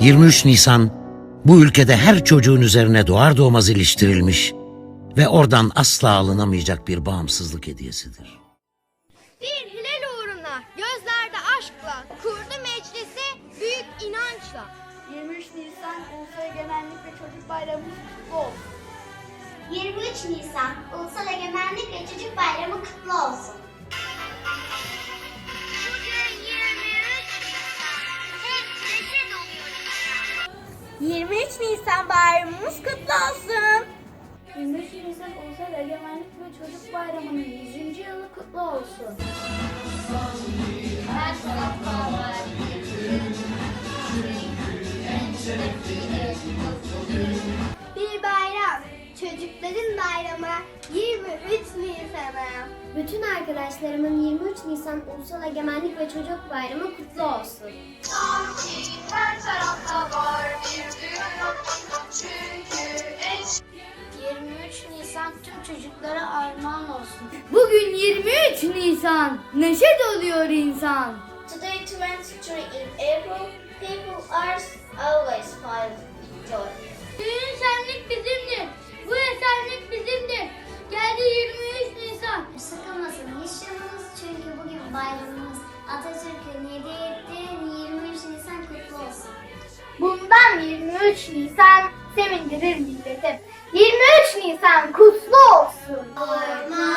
23 Nisan bu ülkede her çocuğun üzerine doğar doğmaz iliştirilmiş ve oradan asla alınamayacak bir bağımsızlık hediyesidir. Bir hilal uğruna gözlerde aşkla kurdu meclisi büyük inançla. 23 Nisan Ulusal Egemenlik ve Çocuk Bayramımız kutlu olsun. 23 Nisan Ulusal Egemenlik ve Çocuk Bayramı kutlu olsun. 23 23 Nisan bayramımız kutlu olsun. 23 Nisan Ulusal Egemenlik ve Çocuk Bayramı'nın 100. yılı kutlu olsun. Bir bayram, çocukların bayramı 23 Nisan'a. Bütün arkadaşlarımın 23 Nisan Ulusal Egemenlik ve Çocuk Bayramı kutlu olsun. 23 Nisan tüm çocuklara armağan olsun. Bugün 23 Nisan. Neşe doluyor insan. Today 23 in April, people are always filled with joy. Düğün şenlik bizimdir. Bu esenlik bizimdir. Geldi 23 Nisan. Sıkılmasın hiç canımız çünkü bugün bayramımız. Atatürk'ün hediye ettiği 23 Nisan kutlu olsun. Bundan 23 Nisan sevindirir milletim. 23 Nisan kutlu olsun. Arma